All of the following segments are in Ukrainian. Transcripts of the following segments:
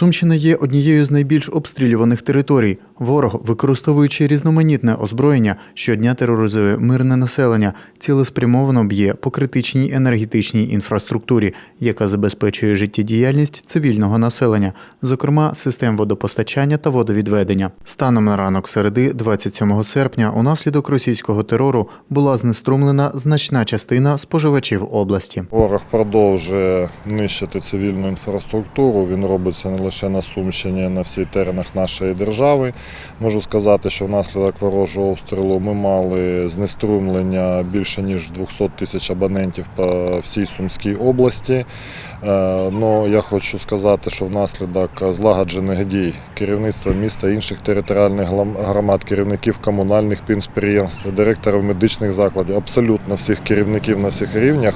Сумщина є однією з найбільш обстрілюваних територій. Ворог, використовуючи різноманітне озброєння, щодня тероризує мирне населення, цілеспрямовано б'є по критичній енергетичній інфраструктурі, яка забезпечує життєдіяльність цивільного населення, зокрема систем водопостачання та водовідведення. Станом на ранок середи, 27 серпня, унаслідок російського терору була знеструмлена значна частина споживачів області. Ворог продовжує нищити цивільну інфраструктуру. Він робить це не лише на Сумщині, на всіх теренах нашої держави. Можу сказати, що внаслідок ворожого обстрілу ми мали знеструмлення більше ніж 200 тисяч абонентів по всій Сумській області. Ну я хочу сказати, що внаслідок злагоджених дій керівництва міста, інших територіальних громад, керівників комунальних підприємств, директорів медичних закладів, абсолютно всіх керівників на всіх рівнях,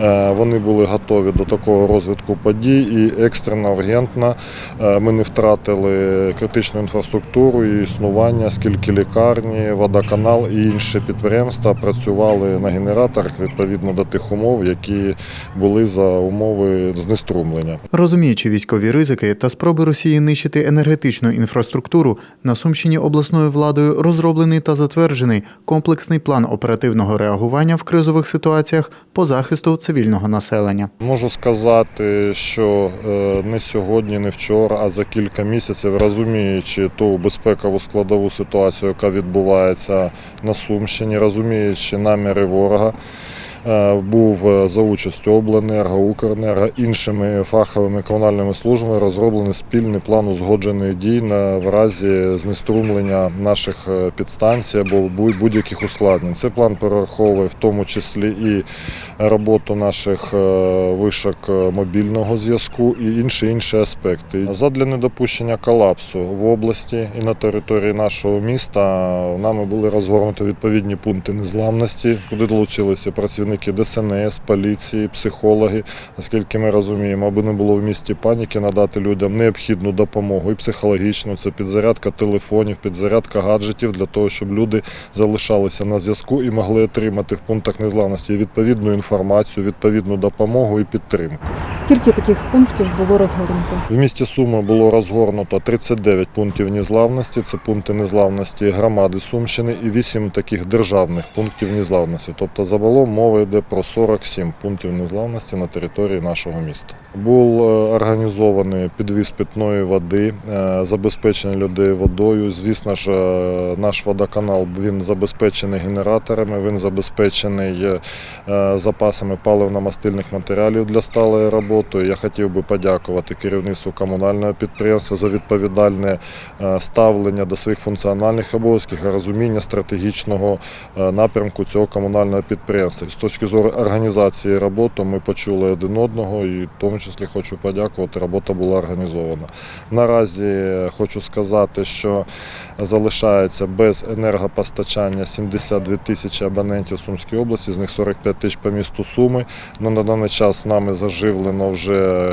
е, вони були готові до такого розвитку подій і екстрено, ургентно е, ми не втратили критичну інфраструктуру і існування, скільки лікарні, водоканал і інші підприємства працювали на генераторах відповідно до тих умов, які були за умови знеструмлення. Розуміючи військові ризики та спроби Росії нищити енергетичну інфраструктуру, на Сумщині обласною владою розроблений та затверджений комплексний план оперативного реагування в кризових ситуаціях по захисту цивільного населення. Можу сказати, що е, не сьогодні, не вчора, а за кілька місяців, розуміючи ту безпекову складову ситуацію, яка відбувається на Сумщині, розуміючи наміри ворога. Е, Був е, за участю обленерго, Укренерго, іншими фаховими комунальними службами розроблений спільний план узгоджених дій на в разі знеструмлення наших е, підстанцій або будь- будь-яких ускладнень. Цей план перераховує в тому числі і роботу наших вишок мобільного зв'язку і інші інші аспекти. Задля недопущення колапсу в області і на території нашого міста нами були розгорнуті відповідні пункти незламності, куди долучилися працівники ДСНС, поліції, психологи. Наскільки ми розуміємо, аби не було в місті паніки, надати людям необхідну допомогу і психологічну. Це підзарядка телефонів, підзарядка гаджетів для того, щоб люди залишалися на зв'язку і могли отримати в пунктах незламності відповідну інформацію, відповідну допомогу і підтримку. Скільки таких пунктів було розгорнуто? В місті Суми було розгорнуто 39 пунктів незглавності. Це пункти незглавності громади Сумщини і 8 таких державних пунктів незглавності. Тобто загалом йде про 47 пунктів незглавності на території нашого міста. Був е, організований підвіз питної води, е, забезпечення людей водою. Звісно ж, е, наш водоканал він забезпечений генераторами, він забезпечений запасами паливно-мастильних матеріалів для сталої роботи. Я хотів би подякувати керівництву комунального підприємства за відповідальне ставлення до своїх функціональних обов'язків, розуміння стратегічного напрямку цього комунального підприємства. Точки зору організації роботи ми почули один одного і в тому числі хочу подякувати, робота була організована. Наразі хочу сказати, що залишається без енергопостачання 72 тисячі абонентів Сумській області, з них 45 тисяч по місту Суми. Ну, на даний час нами заживлено вже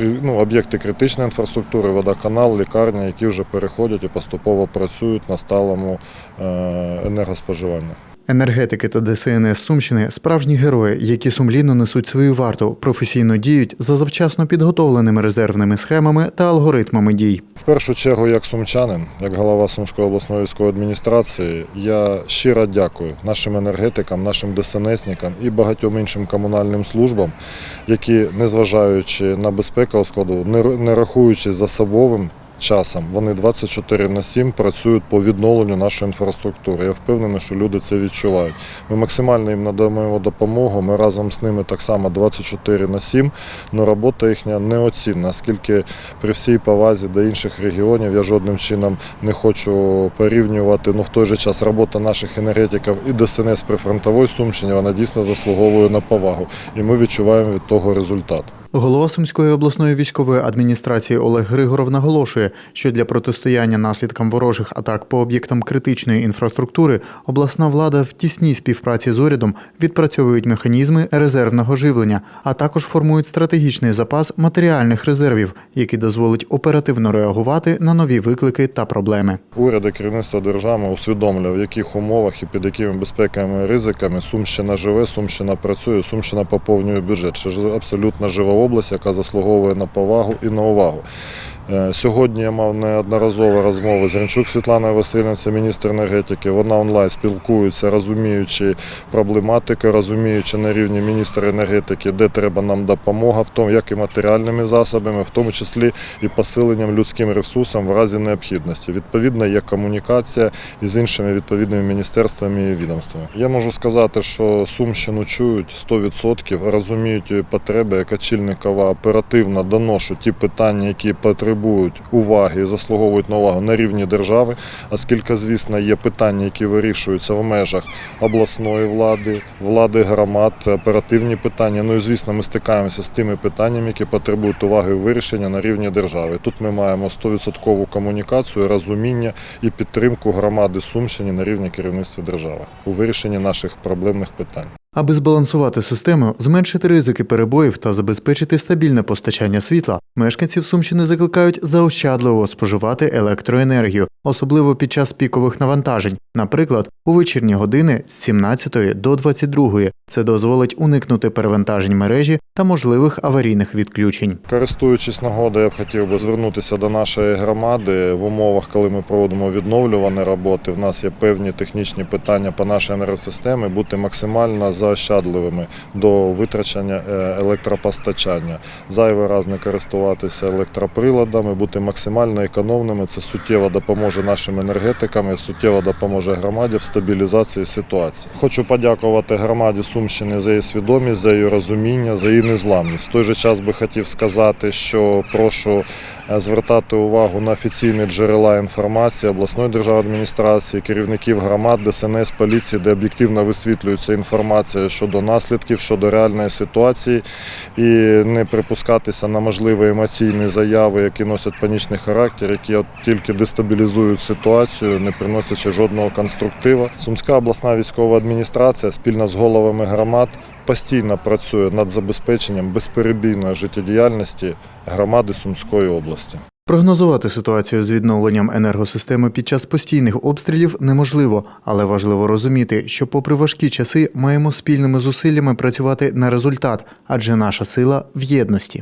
ну, об'єкти критичної інфраструктури, водоканал, лікарня, які вже переходять і поступово працюють на сталому е, енергоспоживанні. Енергетики та ДСНС Сумщини справжні герої, які сумлінно несуть свою варту, професійно діють за завчасно підготовленими резервними схемами та алгоритмами дій. В першу чергу, як сумчанин, як голова Сумської обласної військової адміністрації, я щиро дякую нашим енергетикам, нашим ДСНСникам і багатьом іншим комунальним службам, які, незважаючи на безпекову складову, не р- не рахуючись за собовим часом, вони 24 на 7 працюють по відновленню нашої інфраструктури. Я впевнений, що люди це відчувають. Ми максимально їм надаємо допомогу. Ми разом з ними так само 24 на 7, але робота їхня неоцінна, оскільки при всій повазі до інших регіонів я жодним чином не хочу порівнювати. Ну в той же час робота наших енергетиків і ДСНС при фронтовій Сумщині вона дійсно заслуговує на повагу. І ми відчуваємо від того результат. Голова Сумської обласної військової адміністрації Олег Григоров наголошує, що для протистояння наслідкам ворожих атак по об'єктам критичної інфраструктури обласна влада в тісній співпраці з урядом відпрацьовують механізми резервного живлення, а також формують стратегічний запас матеріальних резервів, який дозволить оперативно реагувати на нові виклики та проблеми. Уряд і керівництво держави усвідомлює, в яких умовах і під якими безпековими ризиками Сумщина живе, Сумщина працює, Сумщина поповнює бюджет. Це абсолютно жива область, яка заслуговує на повагу і на увагу. Е, Сьогодні я мав неодноразово розмови з Гринчук Світланою Васильівною, це міністр енергетики. Вона онлайн спілкується, розуміючи проблематику, розуміючи на рівні міністра енергетики, де треба нам допомога, в тому, як і матеріальними засобами, в тому числі і посиленням людським ресурсом в разі необхідності. Відповідно, є комунікація із іншими відповідними міністерствами і відомствами. Я можу сказати, що Сумщину чують 100%, розуміють її потреби, як очільникова оперативно доношу ті питання, які потребують уваги і заслуговують на увагу на рівні держави, оскільки, звісно, є питання, які вирішуються в межах обласної влади, влади громад, оперативні питання. Ну і звісно, ми стикаємося з тими питаннями, які потребують уваги і вирішення на рівні держави. Тут ми маємо 100% комунікацію, розуміння і підтримку громади Сумщини на рівні керівництва держави у вирішенні наших проблемних питань. Аби збалансувати систему, зменшити ризики перебоїв та забезпечити стабільне постачання світла, мешканців Сумщини закликають заощадливо споживати електроенергію, особливо під час пікових навантажень, наприклад, у вечірні години з 17 до 22. Це дозволить уникнути перевантажень мережі та можливих аварійних відключень. Користуючись нагодою, я б хотів би звернутися до нашої громади в умовах, коли ми проводимо відновлювані роботи. В нас є певні технічні питання по нашій енергосистемі, бути максимально заощадливими до витрачення е, електропостачання. Зайвий раз не користуватися електроприладами, бути максимально економними. Це суттєво допоможе нашим енергетикам суттєво допоможе громаді в стабілізації ситуації. Хочу подякувати громаді Сумщини за її свідомість, за її розуміння, за її незламність. В той же час би хотів сказати, що прошу звертати увагу на офіційні джерела інформації обласної державної адміністрації, керівників громад, ДСНС, поліції, де об'єктивно висвітлюється інформація щодо наслідків, щодо реальної ситуації, і не припускатися на можливі емоційні заяви, які носять панічний характер, які от тільки дестабілізують ситуацію, не приносячи жодного конструктива. Сумська обласна військова адміністрація спільно з головами громад постійно працює над забезпеченням безперебійної життєдіяльності громади Сумської області. Прогнозувати ситуацію з відновленням енергосистеми під час постійних обстрілів неможливо, але важливо розуміти, що, попри важкі часи, маємо спільними зусиллями працювати на результат, адже наша сила в єдності.